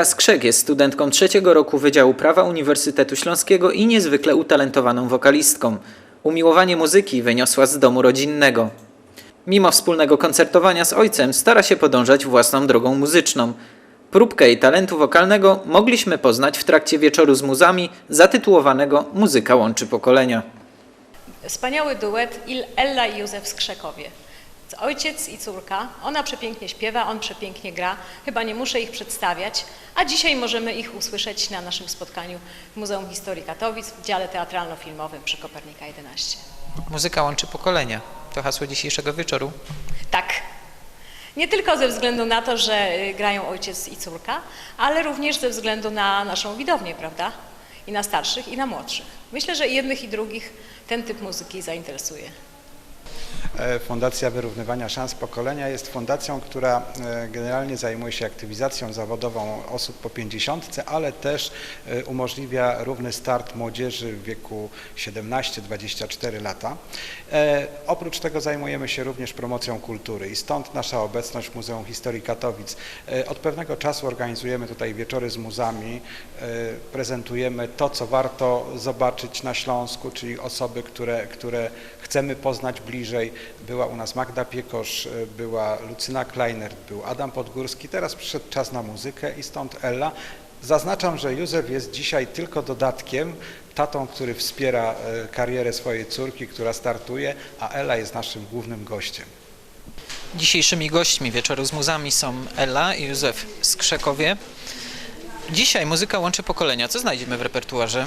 Ella Skrzek jest studentką trzeciego roku Wydziału Prawa Uniwersytetu Śląskiego i niezwykle utalentowaną wokalistką. Umiłowanie muzyki wyniosła z domu rodzinnego. Mimo wspólnego koncertowania z ojcem stara się podążać własną drogą muzyczną. Próbkę jej talentu wokalnego mogliśmy poznać w trakcie wieczoru z muzami zatytułowanego Muzyka łączy pokolenia. Wspaniały duet Il- Ella i Józef Skrzekowie. Ojciec i córka. Ona przepięknie śpiewa, on przepięknie gra. Chyba nie muszę ich przedstawiać. A dzisiaj możemy ich usłyszeć na naszym spotkaniu w Muzeum Historii Katowic w dziale teatralno-filmowym przy Kopernika 11. Muzyka łączy pokolenia. To hasło dzisiejszego wieczoru. Tak. Nie tylko ze względu na to, że y, grają ojciec i córka, ale również ze względu na naszą widownię, prawda? I na starszych, i na młodszych. Myślę, że i jednych, i drugich ten typ muzyki zainteresuje. E, Fundacja Wyrównywania Szans Pokolenia jest fundacją, która e, generalnie zajmuje się aktywizacją zawodową osób po 50, ale też e, umożliwia równy start młodzieży w wieku 17-24 lata. Oprócz tego zajmujemy się również promocją kultury i stąd nasza obecność w Muzeum Historii Katowic. Od pewnego czasu organizujemy tutaj wieczory z muzami, prezentujemy to, co warto zobaczyć na Śląsku, czyli osoby, które, które chcemy poznać bliżej. Była u nas Magda Piekosz, e, była Lucyna Kleinert, był Adam Podgórski. Teraz przyszedł czas na muzykę i stąd Ella. Zaznaczam, że Józef jest dzisiaj tylko dodatkiem, tatą, który wspiera e, karierę swojej córki, która startuje, a Ella jest naszym głównym gościem. Dzisiejszymi gośćmi wieczoru z muzami są Ella i Józef Skrzekowie. Dzisiaj muzyka łączy pokolenia. Co znajdziemy w repertuarze?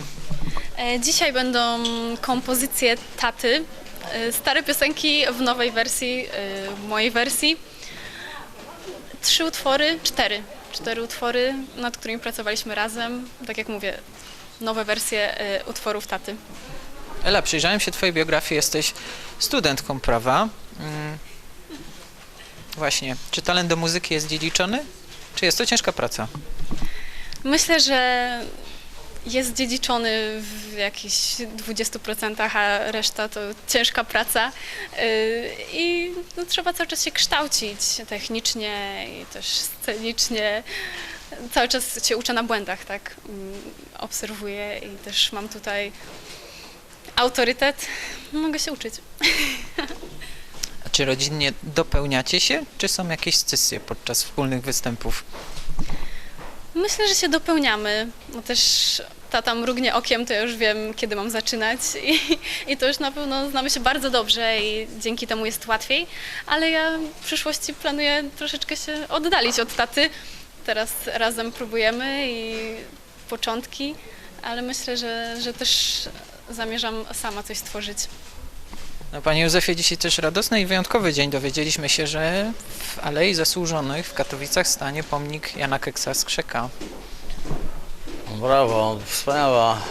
E, Dzisiaj będą kompozycje taty, stare piosenki w nowej wersji, e, w mojej wersji. Trzy utwory, cztery. Cztery utwory, nad którymi pracowaliśmy razem. Tak jak mówię, nowe wersje e, utworów taty. Ela, przyjrzałem się Twojej biografii, jesteś studentką prawa. Mm. Właśnie, czy talent do muzyki jest dziedziczony? Czy jest to ciężka praca? Myślę, że jest dziedziczony w jakichś 20%, a reszta to ciężka praca. Yy, I no, trzeba cały czas się kształcić technicznie i też scenicznie. Cały czas się uczę na błędach, tak? Mm, Obserwuję i też mam tutaj autorytet. Mogę się uczyć. A czy rodzinnie dopełniacie się, czy są jakieś scysje podczas wspólnych występów? Myślę, że się dopełniamy. No też tata mrugnie okiem, to ja już wiem, kiedy mam zaczynać i, i to już na pewno znamy się bardzo dobrze i dzięki temu jest łatwiej, ale ja w przyszłości planuję troszeczkę się oddalić od taty. Teraz razem próbujemy i początki, ale myślę, że, że też zamierzam sama coś stworzyć. No, Panie Józefie, dzisiaj też radosny i wyjątkowy dzień. Dowiedzieliśmy się, że w Alei Zasłużonych w Katowicach stanie pomnik Jana Keksa Skrzeka. Brawo, wspaniała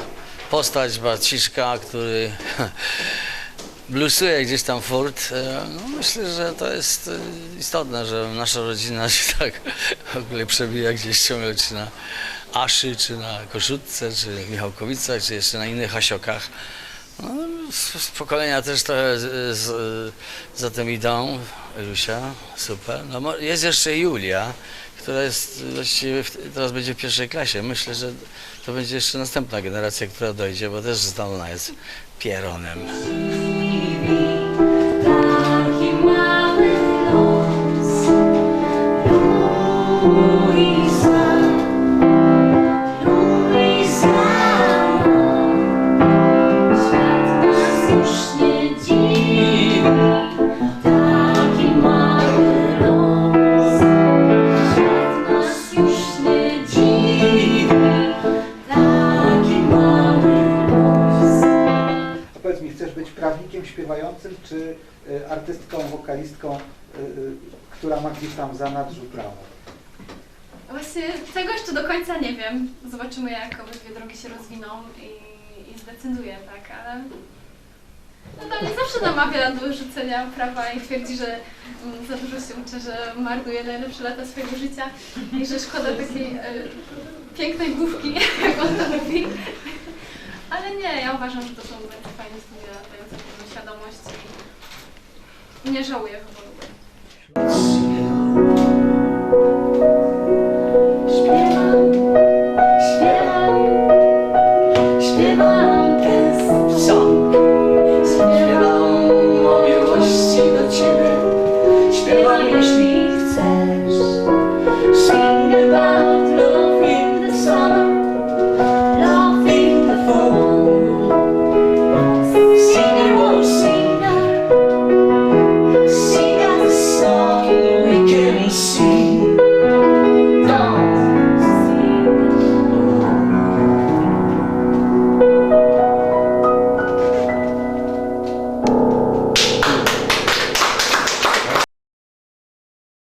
postać Barciszka, który blusuje gdzieś tam furt. E, No myślę, że to jest e, istotne, że nasza rodzina się tak w ogóle przebija gdzieś ciągle, czy na Aszy, czy na Koszutce, czy Michałkowicach, czy jeszcze na innych Asiokach. No, z- z pokolenia też trochę z, z, za tym idą. Elusia, super. No, jest jeszcze Julia, która jest właściwie w, teraz będzie w pierwszej klasie. Myślę, że to będzie jeszcze następna generacja, która dojdzie, bo też zdolna jest pieronem. Prawnikiem śpiewającym, czy y, artystką, wokalistką, y, y, która ma gdzieś tam w zanadrzu prawo? Właśnie tego jeszcze do końca nie wiem. Zobaczymy, jak obydwie drogi się rozwiną i, i zdecyduję, tak, ale... No to mnie zawsze namawia do rzucenia prawa i twierdzi, że mm, za dużo się uczę, że marnuję najlepsze lata swojego życia i że szkoda takiej e, pięknej główki, jak on to mówi. Ale nie, ja uważam, że to są bardzo fajne studia, dające pewną świadomość i nie żałuję wyboru.